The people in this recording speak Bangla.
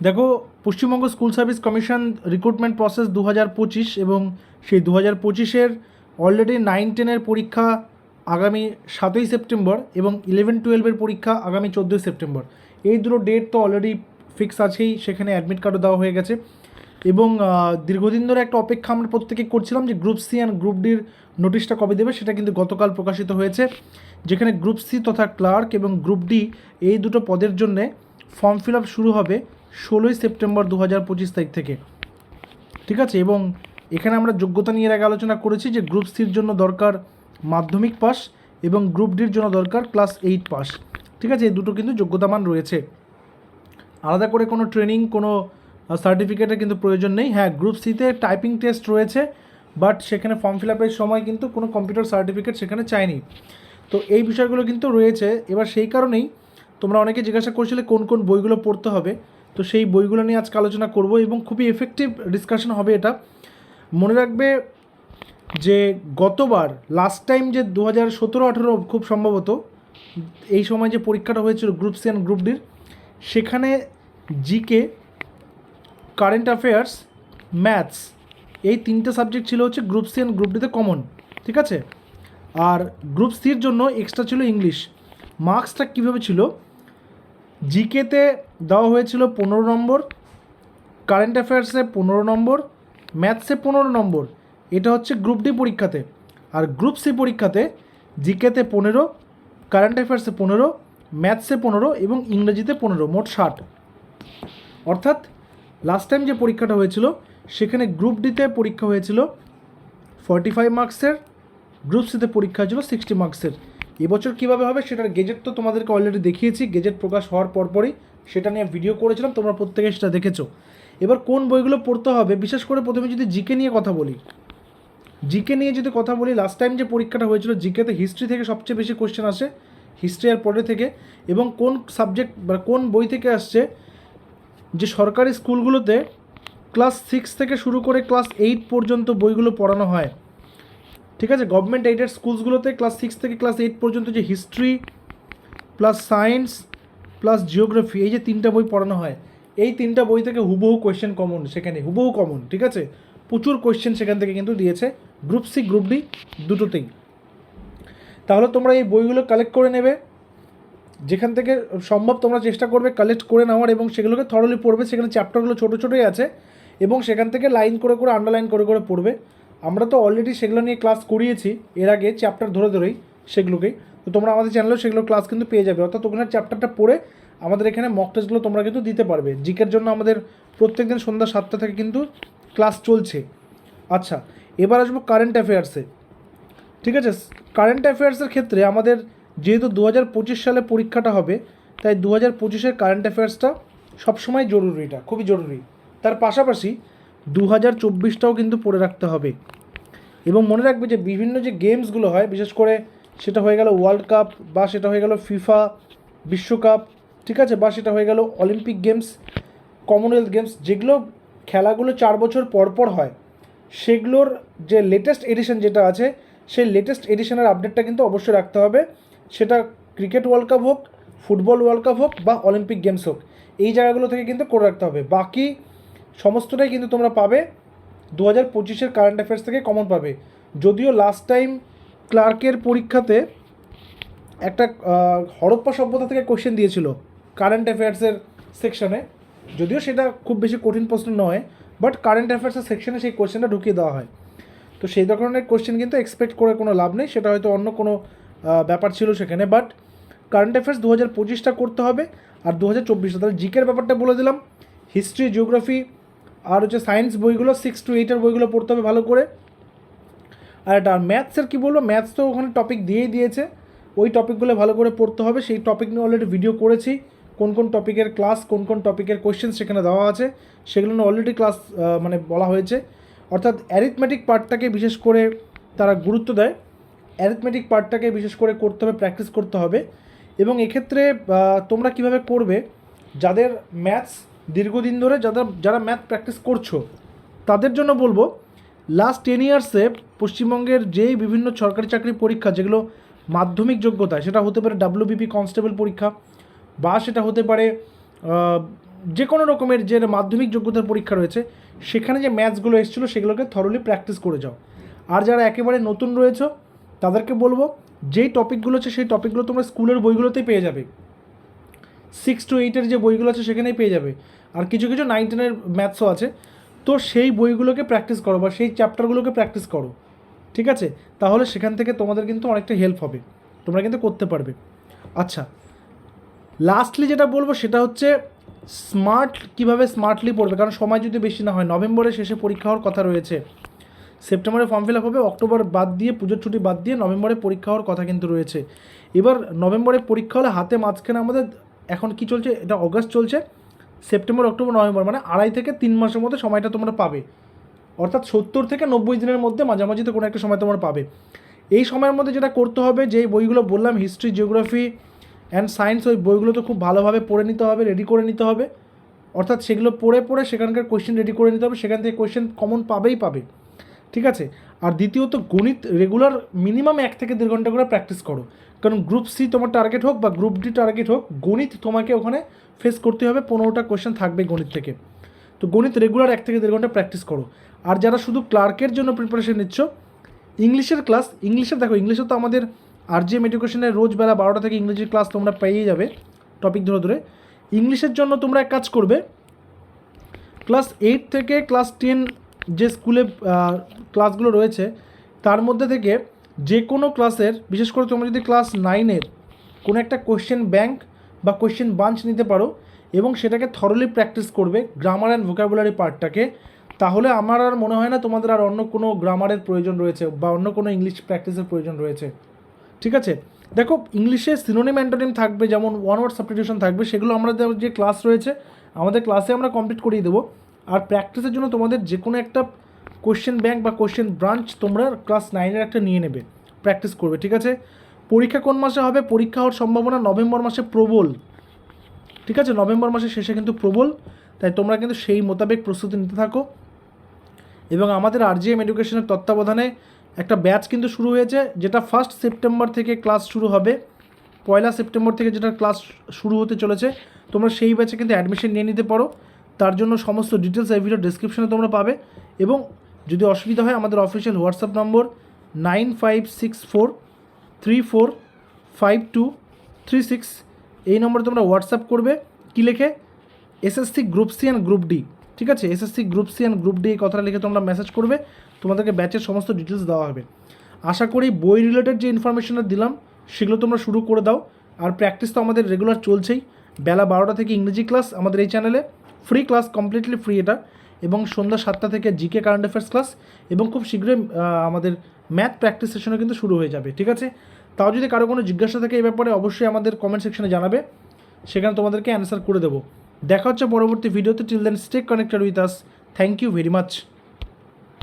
দেখো, Paschimbanga school service commission recruitment process দু হাজার পঁচিশ এবং সেই দু হাজার পঁচিশের অলরেডি নাইন টেনের পরীক্ষা আগামী সাতই সেপ্টেম্বর এবং ইলেভেন টুয়েলভের পরীক্ষা আগামী চোদ্দোই সেপ্টেম্বর। এই দুটো ডেট তো অলরেডি ফিক্স আছেই, সেখানে অ্যাডমিট কার্ডও দেওয়া হয়ে গেছে। এবং দীর্ঘদিন ধরে একটা অপেক্ষা আমরা প্রত্যেকে করছিলাম যে গ্রুপ সি অ্যান্ড গ্রুপ ডির নোটিশটা কবে দেবে, সেটা কিন্তু গতকাল প্রকাশিত হয়েছে। যেখানে গ্রুপ সি তথা ক্লার্ক এবং গ্রুপ ডি এই দুটো পদের জন্যে ফর্ম ফিল আপ শুরু হবে ষোলোই সেপ্টেম্বর দু হাজার পঁচিশ তারিখ থেকে। ঠিক আছে? এবং এখানে আমরা যোগ্যতা নিয়ে আগে আলোচনা করেছি যে গ্রুপ সির জন্য দরকার মাধ্যমিক পাস এবং গ্রুপ ডির জন্য দরকার ক্লাস এইট পাস। ঠিক আছে? এই দুটো কিন্তু যোগ্যতামান রয়েছে। আলাদা করে কোনো ট্রেনিং, কোনো সার্টিফিকেটের কিন্তু প্রয়োজন নেই। হ্যাঁ গ্রুপ সিতে টাইপিং টেস্ট রয়েছে, বাট সেখানে ফর্ম ফিল আপের সময় কিন্তু কোনো কম্পিউটার সার্টিফিকেট সেখানে চায়নি তো এই বিষয়গুলো কিন্তু রয়েছে। এবার সেই কারণেই তোমরা অনেকে জিজ্ঞাসা করছিলে কোন কোন বইগুলো পড়তে হবে। তো সেই বইগুলো নিয়ে আজকে আলোচনা করব এবং খুবই এফেক্টিভ ডিসকাশন হবে এটা। মনে রাখবে যে গতবার লাস্ট টাইম যে দু হাজার সতেরো আঠেরো খুব সম্ভবত, এই সময় যে পরীক্ষাটা হয়েছিল গ্রুপ সি অ্যান্ড গ্রুপ ডির সেখানে জিকে কারেন্ট অ্যাফেয়ার্স ম্যাথস এই তিনটে সাবজেক্ট ছিল হচ্ছে গ্রুপ সি অ্যান্ড গ্রুপ ডিতে কমন ঠিক আছে? আর গ্রুপ সির জন্য এক্সট্রা ছিল ইংলিশ মার্কসটা কীভাবে ছিল? জিকেতে দেওয়া হয়েছিল পনেরো নম্বর কারেন্ট অ্যাফেয়ার্সে পনেরো নম্বর ম্যাথসে পনেরো নম্বর। এটা হচ্ছে গ্রুপ ডি পরীক্ষাতে। আর গ্রুপ সি পরীক্ষাতে জিকেতে পনেরো কারেন্ট অ্যাফেয়ার্সে পনেরো ম্যাথসে পনেরো এবং ইংরেজিতে পনেরো, মোট ষাট। অর্থাৎ লাস্ট টাইম যে পরীক্ষাটা হয়েছিল, সেখানে গ্রুপ ডিতে পরীক্ষা হয়েছিল ফর্টি ফাইভ মার্কসের গ্রুপ সিতে পরীক্ষা হয়েছিল সিক্সটি মার্কসের এবছর কীভাবে হবে সেটার গেজেট তো তোমাদেরকে অলরেডি দেখিয়েছি গেজেট প্রকাশ হওয়ার পরপরই সেটা নিয়ে ভিডিও করেছিলাম, তোমরা প্রত্যেকে সেটা দেখেছ। এবার কোন বইগুলো পড়তে হবে, বিশেষ করে প্রথমে যদি জিকে নিয়ে কথা বলি। জিকে নিয়ে যদি কথা বলি লাস্ট টাইম যে পরীক্ষাটা হয়েছিল জিকেতে হিস্ট্রি থেকে সবচেয়ে বেশি কোশ্চেন আসে হিস্ট্রি আর পরে থেকে, এবং কোন সাবজেক্ট বা কোন বই থেকে আসছে, যে সরকারি স্কুলগুলোতে ক্লাস সিক্স থেকে শুরু করে ক্লাস এইট পর্যন্ত বইগুলো পড়ানো হয়। ঠিক আছে গভর্নমেন্ট এইডেড স্কুলসগুলোতে ক্লাস সিক্স থেকে ক্লাস এইট পর্যন্ত যে history plus science plus geography এই যে তিনটা বই পড়ানো হয়, এই তিনটা বই থেকে হুবহু কোয়েশ্চেন কমন সেখানে, হুবহু কমন ঠিক আছে? প্রচুর কোয়েশ্চেন সেখান থেকে কিন্তু দিয়েছে গ্রুপ সি গ্রুপ ডি দুটোতেই। তাহলে তোমরা এই বইগুলো কালেক্ট করে নেবে, যেখান থেকে সম্ভব তোমরা চেষ্টা করবে কালেক্ট করে নেওয়ার এবং সেগুলোকে থরলি পড়বে, সেখানে চ্যাপ্টারগুলো ছোটো ছোটোই আছে, এবং সেখান থেকে লাইন করে করে আন্ডারলাইন করে করে পড়বে। আমরা তো অলরেডি সেগুলো নিয়ে ক্লাস করিয়েছি, এর আগে চ্যাপ্টার ধরে ধরেই সেগুলোকেই। তো তোমরা আমাদের চ্যানেলেও সেগুলো ক্লাস কিন্তু পেয়ে যাবে। অর্থাৎ ওখানে চ্যাপ্টারটা পড়ে আমাদের এখানে মক টেস্টগুলো তোমরা কিন্তু দিতে পারবে। জিকের জন্য আমাদের প্রত্যেক দিন সন্ধ্যা সাতটা থেকে কিন্তু ক্লাস চলছে। আচ্ছা এবার আসব কারেন্ট অ্যাফেয়ার্সে ঠিক আছে? কারেন্ট অ্যাফেয়ার্সের ক্ষেত্রে আমাদের যেহেতু দু হাজার পঁচিশ সালে পরীক্ষাটা হবে, তাই দু হাজার পঁচিশের কারেন্ট অ্যাফেয়ার্সটা সবসময় জরুরি এটা, খুবই জরুরি। তার পাশাপাশি দু হাজার চব্বিশটাও কিন্তু পড়ে রাখতে হবে। এবং মনে রাখবে যে বিভিন্ন যে গেমসগুলো হয়, বিশেষ করে সেটা হয়ে গেল ওয়ার্ল্ড কাপ বা সেটা হয়ে গেল ফিফা বিশ্বকাপ, ঠিক আছে? বা সেটা হয়ে গেল অলিম্পিক গেমস কমনওয়েলথ গেমস যেগুলো খেলাগুলো চার বছর পর পর হয়, সেগুলোর যে লেটেস্ট এডিশন যেটা আছে, সেই লেটেস্ট এডিশনের আপডেটটা কিন্তু অবশ্যই রাখতে হবে। সেটা ক্রিকেট ওয়ার্ল্ড কাপ হোক ফুটবল ওয়ার্ল্ড কাপ হোক বা অলিম্পিক গেমস হোক, এই জায়গাগুলো থেকে কিন্তু করে রাখতে হবে। বাকি সমস্তটাই কিন্তু তোমরা পাবে। দু হাজার পঁচিশের কারেন্ট অ্যাফেয়ার্স থেকে কমন পাবে। যদিও লাস্ট টাইম ক্লার্কের পরীক্ষাতে একটা হরপ্পা সভ্যতা থেকে কোশ্চেন দিয়েছিল কারেন্ট অ্যাফেয়ার্সের সেকশনে যদিও সেটা খুব বেশি কঠিন প্রশ্ন নয় বাট কারেন্ট অ্যাফেয়ার্সের সেকশনে সেই কোশ্চেনটা ঢুকিয়ে দেওয়া হয়। তো সেই ধরনের কোশ্চেন কিন্তু এক্সপেক্ট করে কোনো লাভ নেই, সেটা হয়তো অন্য কোনো ব্যাপার ছিল সেখানে বাট কারেন্ট অ্যাফেয়ার্স দু হাজার পঁচিশটা করতে হবে। আর দু হাজার চব্বিশটা, তাহলে জিকের ব্যাপারটা বলে দিলাম। হিস্ট্রি জিওগ্রাফি আর হচ্ছে সায়েন্স বইগুলো সিক্স টু এইটের বইগুলো পড়তে হবে ভালো করে। আর এটা আর ম্যাথসের কী বলব? ম্যাথস তো ওখানে টপিক দিয়েই দিয়েছে। ওই টপিকগুলো ভালো করে পড়তে হবে। সেই টপিক নিয়ে অলরেডি ভিডিও করেছি। কোন কোন টপিকের ক্লাস কোন কোন টপিকের কোয়েশ্চেন সেখানে দেওয়া আছে। সেগুলো নিয়ে অলরেডি ক্লাস মানে বলা হয়েছে। অর্থাৎ অ্যারিথমেটিক পার্টটাকে বিশেষ করে তারা গুরুত্ব দেয়। অ্যারিথমেটিক পার্টটাকে বিশেষ করে করতে হবে প্র্যাকটিস করতে হবে। এবং এক্ষেত্রে তোমরা কীভাবে করবে? যাদের ম্যাথস দীর্ঘদিন ধরে যারা যারা ম্যাথ প্র্যাকটিস করছ, তাদের জন্য বলব লাস্ট টেন ইয়ার্সে পশ্চিমবঙ্গের যেই বিভিন্ন সরকারি চাকরি পরীক্ষা, যেগুলো মাধ্যমিক যোগ্যতা সেটা হতে পারে ডাব্লিউবিপি কনস্টেবল পরীক্ষা, বা সেটা হতে পারে যে কোনো রকমের যে মাধ্যমিক যোগ্যতার পরীক্ষা রয়েছে, সেখানে যে ম্যাথসগুলো এসেছিল, সেগুলোকে থরলি প্র্যাকটিস করে যাও। আর যারা একেবারে নতুন রয়েছে, তাদেরকে বলব, যেই টপিকগুলো আছে, সেই টপিকগুলো তোমরা স্কুলের বইগুলোতেই পেয়ে যাবে। সিক্স টু এইটের যে বইগুলো আছে সেখানেই পেয়ে যাবে। আর কিছু কিছু নাইন টেনের ম্যাথসও আছে। তো সেই বইগুলোকে প্র্যাকটিস করো বা সেই চ্যাপ্টারগুলোকে প্র্যাকটিস করো। ঠিক আছে? তাহলে সেখান থেকে তোমাদের কিন্তু অনেকটা হেল্প হবে। তোমরা কিন্তু করতে পারবে। আচ্ছা। লাস্টলি যেটা বলব সেটা হচ্ছে স্মার্ট কীভাবে স্মার্টলি পড়বে? কারণ সময় যদি বেশি না হয়, নভেম্বরের শেষে পরীক্ষা হওয়ার কথা রয়েছে। সেপ্টেম্বরে ফর্ম ফিল আপ হবে, অক্টোবর বাদ দিয়ে, পুজোর ছুটি বাদ দিয়ে নভেম্বরে পরীক্ষা হওয়ার কথা কিন্তু রয়েছে। এবার নভেম্বরে পরীক্ষা হলে হাতে মাঝখানে আমাদের এখন কি চলছে? এটা অগাস্ট চলছে। সেপ্টেম্বর অক্টোবর নভেম্বর মানে আড়াই থেকে তিন মাসের মধ্যে সময়টা তোমরা পাবে। অর্থাৎ সত্তর থেকে নব্বই দিনের মধ্যে মাঝামাঝিতে কোনো একটা সময় তোমরা পাবে। এই সময়ের মধ্যে যেটা করতে হবে যেই বইগুলো বললাম হিস্ট্রি জিওগ্রাফি অ্যান্ড সায়েন্স ওই বইগুলো তো খুব ভালোভাবে পড়ে নিতে হবে রেডি করে নিতে হবে। অর্থাৎ সেগুলো পড়ে পড়ে সেখানকার কোয়েশ্চেন রেডি করে নিতে হবে। সেখান থেকে কোয়েশ্চেন কমন পাবেই পাবে। ঠিক আছে? আর দ্বিতীয়ত গণিত রেগুলার মিনিমাম এক থেকে দেড় ঘণ্টা করে প্র্যাকটিস করো। কারণ গ্রুপ সি তোমার টার্গেট হোক বা গ্রুপ ডি টার্গেট হোক, গণিত তোমাকে ওখানে ফেস করতে হবে, পনেরোটা কোয়েশ্চেন থাকবে গণিত থেকে। তো গণিত রেগুলার এক থেকে দেড় ঘণ্টা প্র্যাকটিস করো। আর যারা শুধু ক্লার্কের জন্য প্রিপারেশন নিচ্ছ, ইংলিশের ক্লাস ইংলিশের দেখো, ইংলিশে তো আমাদের আর জি এম এডুকেশনের রোজ বেলা বারোটা থেকে ইংরেজির ক্লাস তোমরা পেয়েই যাবে টপিক ধরে ধরে। ইংলিশের জন্য তোমরা এক কাজ করবে ক্লাস এইট থেকে ক্লাস টেন যে স্কুলে ক্লাসগুলো রয়েছে, তার মধ্যে থেকে যে কোনো ক্লাসের বিশেষ করে তোমরা যদি ক্লাস নাইনের কোনো একটা কোয়েশ্চেন ব্যাংক বা কোয়েশ্চেন বাঞ্চ নিতে পারো এবং সেটাকে থরলি প্র্যাকটিস করবে গ্রামার অ্যান্ড ভোকাবুলারি পার্টটাকে তাহলে আমার আর মনে হয় না তোমাদের আর অন্য কোনো গ্রামারের প্রয়োজন রয়েছে বা অন্য কোনো ইংলিশ প্র্যাকটিসের প্রয়োজন রয়েছে। ঠিক আছে? দেখো ইংলিশে সিনোনিম অ্যান্টোনিম থাকবে, যেমন ওয়ান ওয়ার্ড সাবস্টিটিউশন থাকবে, সেগুলো আমাদের যে ক্লাস রয়েছে, আমাদের ক্লাসে আমরা কমপ্লিট করিয়ে দেবো। আর প্র্যাকটিসের জন্য তোমাদের যে কোনো একটা কোশ্চেন ব্যাংক বা কোশ্চেন ব্রাঞ্চ তোমরা ক্লাস নাইনের একটা নিয়ে নেবে। প্র্যাকটিস করবে, ঠিক আছে? পরীক্ষা কোন মাসে হবে? পরীক্ষা হওয়ার সম্ভাবনা নভেম্বর মাসে প্রবল। ঠিক আছে? নভেম্বর মাসের শেষে কিন্তু প্রবল। তাই তোমরা কিন্তু সেই মোতাবেক প্রস্তুতি নিতে থাকো। এবং আমাদের আরজিএম এডুকেশনের তত্ত্বাবধানে একটা ব্যাচ কিন্তু শুরু হয়েছে, যেটা ফার্স্ট সেপ্টেম্বর থেকে ক্লাস শুরু হবে। পয়লা সেপ্টেম্বর থেকে যেটা ক্লাস শুরু হতে চলেছে, তোমরা সেই ব্যাচে কিন্তু অ্যাডমিশন নিয়ে নিতে পারো। তার জন্য সমস্ত ডিটেলস এই ভিডিও ডিসক্রিপশনে তোমরা পাবে। এবং যদি অসুবিধা হয়, আমাদের official WhatsApp number nine five six four three four five two three six এই নম্বরে তোমরা হোয়াটসঅ্যাপ করবে, কী লিখে? SSC group C and group D ঠিক আছে? SSC group C and group D এই কথাটা লিখে তোমরা মেসেজ করবে, তোমাদেরকে ব্যাচের সমস্ত ডিটেলস দেওয়া হবে। আশা করি বই রিলেটেড যে ইনফরমেশনটা দিলাম, সেগুলো তোমরা শুরু করে দাও। আর প্র্যাকটিস তো আমাদের রেগুলার চলছেই। বেলা বারোটা থেকে ইংরেজি ক্লাস আমাদের এই চ্যানেলে ফ্রি ক্লাস কমপ্লিটলি ফ্রি এটা। এবং সন্ধ্যা সাতটা থেকে জিকে কারেন্ট অ্যাফেয়ার্স ক্লাস এবং খুব শীঘ্রই আমাদের ম্যাথ প্র্যাকটিস সেশনও কিন্তু শুরু হয়ে যাবে, ঠিক আছে? তাও যদি কারও কোনো জিজ্ঞাসা থাকে এই ব্যাপারে, অবশ্যই আমাদের কমেন্ট সেকশনে জানাবে, সেখানে তোমাদেরকে অ্যান্সার করে দেবো। দেখা হচ্ছে পরবর্তী ভিডিওতে till then stay connected with us thank you very much